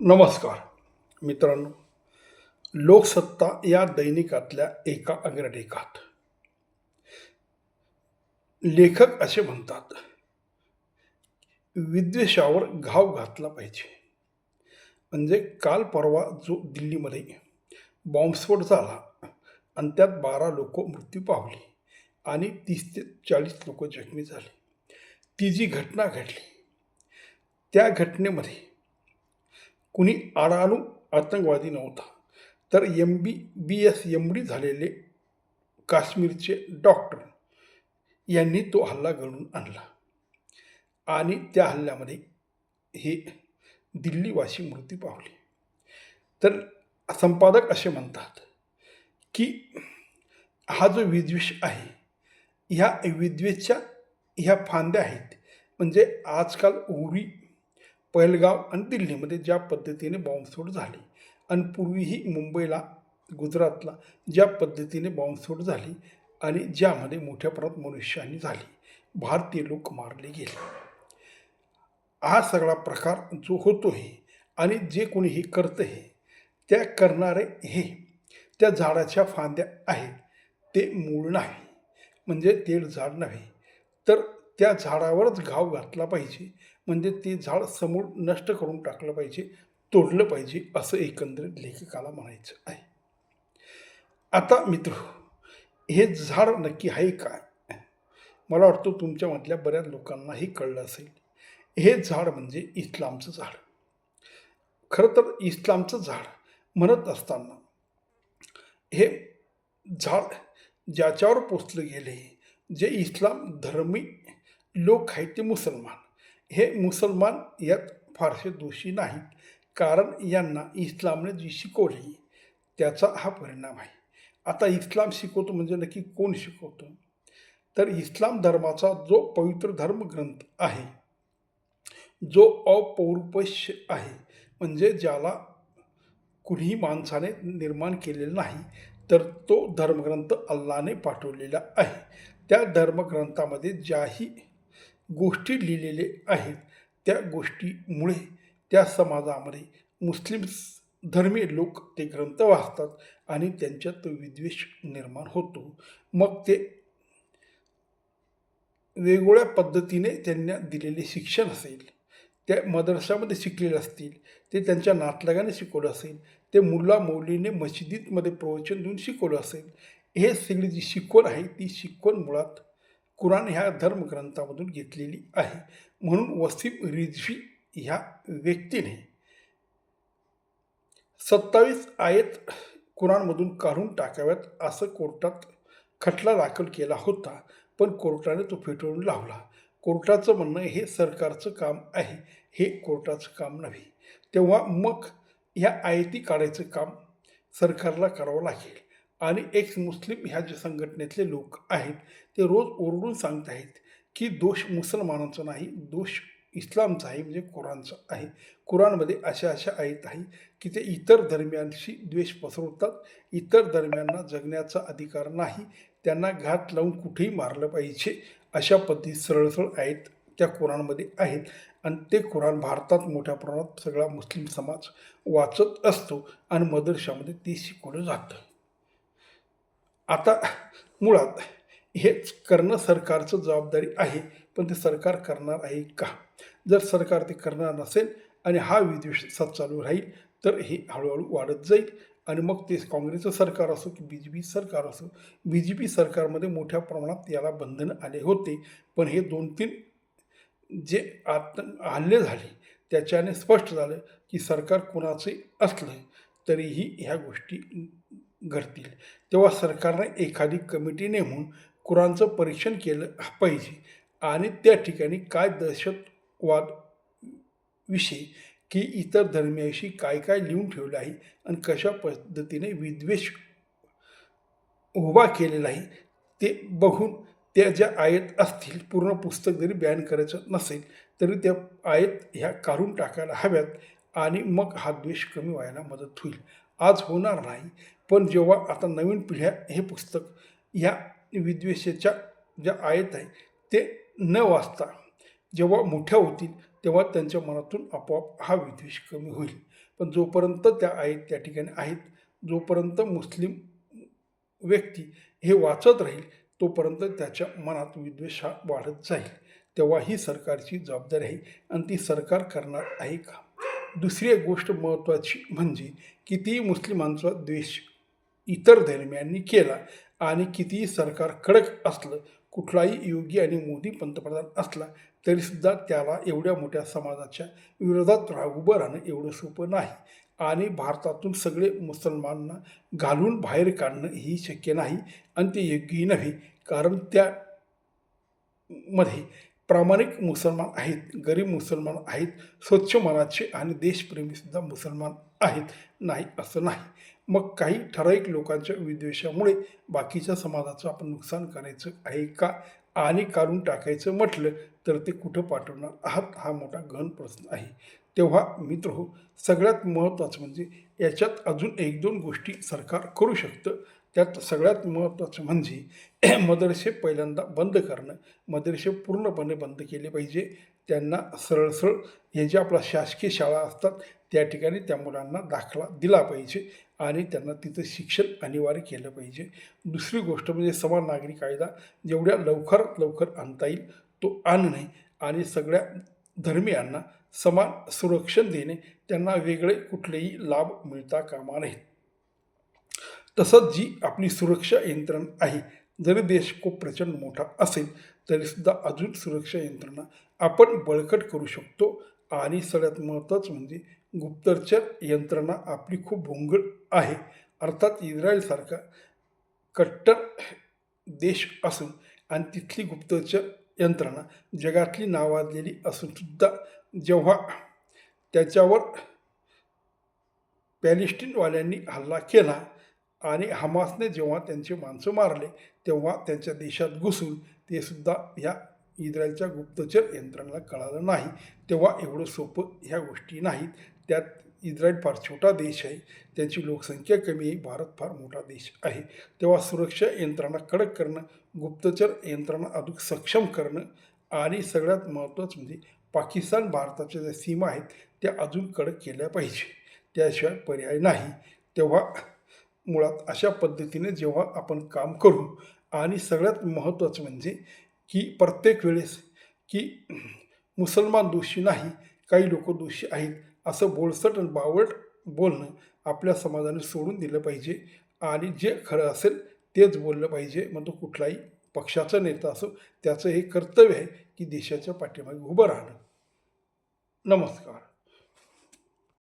नमस्कार मित्रांनो. लोकसत्ता या दैनिकातल्या एका अग्रलेखात लेखक असे म्हणतात विद्वेषावर घाव घातला पाहिजे. म्हणजे काल परवा जो दिल्लीमध्ये बॉम्बस्फोट झाला आणि त्यात बारा लोक मृत्यू पावली आणि तीस ते चाळीस लोक जखमी झाले. ती जी घटना घडली त्या घटनेमध्ये कुणी आडाणू आतंकवादी नव्हता. तर M B B S M D झालेले काश्मीरचे डॉक्टर यांनी तो हल्ला घडून आणला. आणि त्या हल्ल्यामध्ये हे दिल्लीवासी मृत्यू पावले. तर संपादक असे म्हणतात की हा जो विद्वेष आहे ह्या विद्वेषच्या ह्या फांद्या आहेत. म्हणजे आजकाल उरी पहलगाव आणि दिल्लीमध्ये ज्या पद्धतीने बॉम्बस्फोट झाले आणि पूर्वीही मुंबईला गुजरातला ज्या पद्धतीने बॉम्बस्फोट झाली आणि ज्यामध्ये मोठ्या प्रमाणात मनुष्याने झाली भारतीय लोक मारले गेले. हा सगळा प्रकार जो होतो आहे आणि जे कोणी हे करतं आहे त्या करणारे हे त्या झाडाच्या फांद्या आहेत ते मूळ नाही. म्हणजे तेल झाड नव्हे. तर त्या झाडावरच घाव घातला पाहिजे. म्हणजे ते झाड समूळ नष्ट करून टाकलं पाहिजे तोडलं पाहिजे असं एकंदरीत लेखकाला म्हणायचं आहे. आता मित्र हे झाड नक्की आहे काय मला वाटतं तुमच्यामधल्या बऱ्याच लोकांनाही कळलं असेल. हे झाड म्हणजे इस्लामचं झाड. खरं तर इस्लामचं झाड म्हणत असताना हे झाड ज्याच्यावर पोचलं गेले जे इस्लाम धर्मी लोक आहेत ते मुसलमान. हे मुसलमान यात फारसे दोषी नाहीत. कारण यांना इस्लामने जी शिकवली त्याचा हा परिणाम आहे. आता इस्लाम शिकवतो म्हणजे नक्की कोण शिकवतो? तर इस्लाम धर्माचा जो पवित्र धर्मग्रंथ आहे जो अपौरुपश्य आहे म्हणजे ज्याला कुणीही माणसाने निर्माण केलेला नाही तर तो धर्मग्रंथ अल्लाने पाठवलेला आहे. त्या धर्मग्रंथामध्ये ज्याही गोष्टी लिहिलेले आहेत. त्या गोष्टीमुळे त्या समाजामध्ये मुस्लिम धर्मीय लोक ते ग्रंथ वाचतात आणि त्यांच्यात विद्वेष निर्माण होतो. मग ते वेगवेगळ्या पद्धतीने त्यांना दिलेले शिक्षण असेल त्या मदरशामध्ये शिकलेले असतील ते त्यांच्या नातलगाने शिकवलं असेल ते मुल्ला मौलीने मशिदीतमध्ये प्रवचन देऊन शिकवलं असेल हे सगळी जी शिकवण आहे ती शिकवण मुळात कुराण ह्या धर्मग्रंथामधून घेतलेली आहे. म्हणून वसीम रिझवी ह्या व्यक्तीने सत्तावीस आयत कुराणमधून काढून टाकाव्यात असं कोर्टात खटला दाखल केला होता. पण कोर्टाने तो फेटाळून लावला. कोर्टाचं म्हणणं हे सरकारचं काम आहे हे कोर्टाचं काम नव्हे. तेव्हा मग ह्या आयती काढायचं काम सरकारला करावं लागेल. आणि एक्स मुस्लिम ह्या ज्या संघटनेतले लोक आहेत ते रोज ओरडून सांगत आहेत की दोष मुसलमानांचा नाही दोष इस्लामचा आहे म्हणजे कुराणचा आहे. कुराणमध्ये अशा अशा आहेत आहे की ते इतर धर्मियांशी द्वेष पसरवतात इतर धर्मियांना जगण्याचा अधिकार नाही त्यांना घात लावून कुठेही मारलं पाहिजे अशा पद्धती सरळसळ आहेत त्या कुराणमध्ये आहेत. आणि ते कुराण भारतात मोठ्या प्रमाणात सगळा मुस्लिम समाज वाचत असतो आणि मदरशामध्ये ते शिकवलं जातं. आता मुळात हेच करणं सरकारचं जबाबदारी आहे पण ते सरकार करणार आहे का? जर सरकार ते करणार नसेल आणि हा विद्वेष सत चालू राहील तर हे हळूहळू वाढत जाईल. आणि मग ते काँग्रेसचं सरकार असो की बी जे पी सरकार असो बी जे पी सरकारमध्ये मोठ्या प्रमाणात याला बंधन आले होते. पण हे दोन तीन जे आत हल्ले झाले त्याच्याने स्पष्ट झालं की सरकार कोणाचे असलं तरीही ह्या गोष्टी घडतील. तेव्हा सरकारने एखादी कमिटी नेमून कुरांचं परीक्षण केलं पाहिजे आणि त्या ठिकाणी काय दहशतवाद विषय की इतर धर्मियाशी काय काय लिहून ठेवलं आहे आणि कशा पद्धतीने विद्वेष उभा केलेला आहे ते बघून त्या ज्या आयत असतील पूर्ण पुस्तक जरी बॅन करायचं नसेल तरी त्या आयत ह्या काढून टाकायला हव्यात आणि मग हा द्वेष कमी व्हायला मदत होईल. आज होणार नाही. पण जेव्हा आता नवीन पिढ्या हे पुस्तक ह्या विद्वेषाच्या ज्या आयत आहे ते न वाचता जेव्हा मोठ्या होतील तेव्हा त्यांच्या मनातून आपोआप हा विद्वेष कमी होईल. पण जोपर्यंत त्या आहेत त्या ठिकाणी आहेत जोपर्यंत मुस्लिम व्यक्ती हे वाचत राहील तोपर्यंत त्याच्या मनात विद्वेष हा वाढत जाईल. तेव्हा ही सरकारची जबाबदारी आहे आणि ती सरकार करणार आहे का? दुसरी एक गोष्ट महत्त्वाची म्हणजे कितीही मुस्लिमांचा द्वेष इतर धर्मियांनी केला आणि कितीही सरकार कडक असलं कुठलाही योगी आणि मोदी पंतप्रधान असला तरीसुद्धा त्याला एवढ्या मोठ्या समाजाच्या विरोधात रा उभं राहणं एवढं सोपं नाही. आणि भारतातून सगळे मुसलमानांना घालून बाहेर काढणं ही शक्य नाही आणि ते योग्यही नव्हे. कारण त्या मध्ये प्रामाणिक मुसलमान आहेत गरीब मुसलमान आहेत स्वच्छ मनाचे आणि देशप्रेमीसुद्धा मुसलमान आहेत. नाही असं नाही. मग काही ठराविक लोकांच्या विद्वेषामुळे बाकीच्या समाजाचं आपण नुकसान करायचं आहे का? आणि काढून टाकायचं म्हटलं तर ते कुठं पाठवणार आहात? हा मोठा गहन प्रश्न आहे. तेव्हा मित्र हो सगळ्यात महत्त्वाचं म्हणजे याच्यात अजून एक दोन गोष्टी सरकार करू शकतं. त्यात सगळ्यात महत्त्वाचं म्हणजे मदरसे पहिल्यांदा बंद करणं. मदरसे पूर्णपणे बंद केले पाहिजे. त्यांना सरळसरळ हे जे आपल्या शासकीय शाळा असतात त्या ठिकाणी त्या मुलांना दाखला दिला पाहिजे आणि त्यांना तिथं शिक्षण अनिवार्य केलं पाहिजे. दुसरी गोष्ट म्हणजे समान नागरी कायदा. जेवढ्या लवकरात लवकर आणता येईल तो आणणे आणि सगळ्या धर्मियांना समान संरक्षण देणे. त्यांना वेगळे कुठलेही लाभ मिळता कामा नयेत. तसंच जी आपली सुरक्षा यंत्रणा आहे जरी देश खूप प्रचंड मोठा असेल तरीसुद्धा अजून सुरक्षा यंत्रणा आपण बळकट करू शकतो. आणि सगळ्यात महत्त्वाचं म्हणजे गुप्तचर यंत्रणा आपली खूप भोंगळ आहे. अर्थात इस्रायलसारखा कट्टर देश असून आणि तिथली गुप्तचर यंत्रणा जगातली नावाजलेली असूनसुद्धा जेव्हा त्याच्यावर पॅलेस्टिनवाल्यांनी हल्ला केला आणि हमासने जेव्हा त्यांचे माणसं मारले तेव्हा त्यांच्या देशात घुसून ते सुद्धा ह्या इस्रायलच्या गुप्तचर यंत्रणाला कळालं नाही. तेव्हा एवढं सोपं ह्या गोष्टी नाहीत. त्यात इस्रायल फार छोटा देश आहे. त्यांची लोकसंख्या कमी आहे. भारत फार मोठा देश आहे. तेव्हा सुरक्षा यंत्रणा कडक करणं गुप्तचर यंत्रणा अधिक सक्षम करणं आणि सगळ्यात महत्त्वाचं म्हणजे पाकिस्तान भारताच्या ज्या सीमा आहेत त्या अजून कडक केल्या पाहिजे. त्याशिवाय पर्याय नाही. तेव्हा मुळात अशा पद्धतीने जेव्हा आपण काम करू आणि सगळ्यात महत्त्वाचं म्हणजे की प्रत्येक वेळेस की मुसलमान दोषी नाही काही लोक दोषी आहेत असं बोलसट आणि बावट बोलणं आपल्या समाजाने सोडून दिलं पाहिजे. आणि जे खरं असेल तेच बोललं पाहिजे मग तो कुठलाही पक्षाचा नेता असो त्याचं हे कर्तव्य आहे की देशाच्या पाठीमागे उभं राहणं. नमस्कार.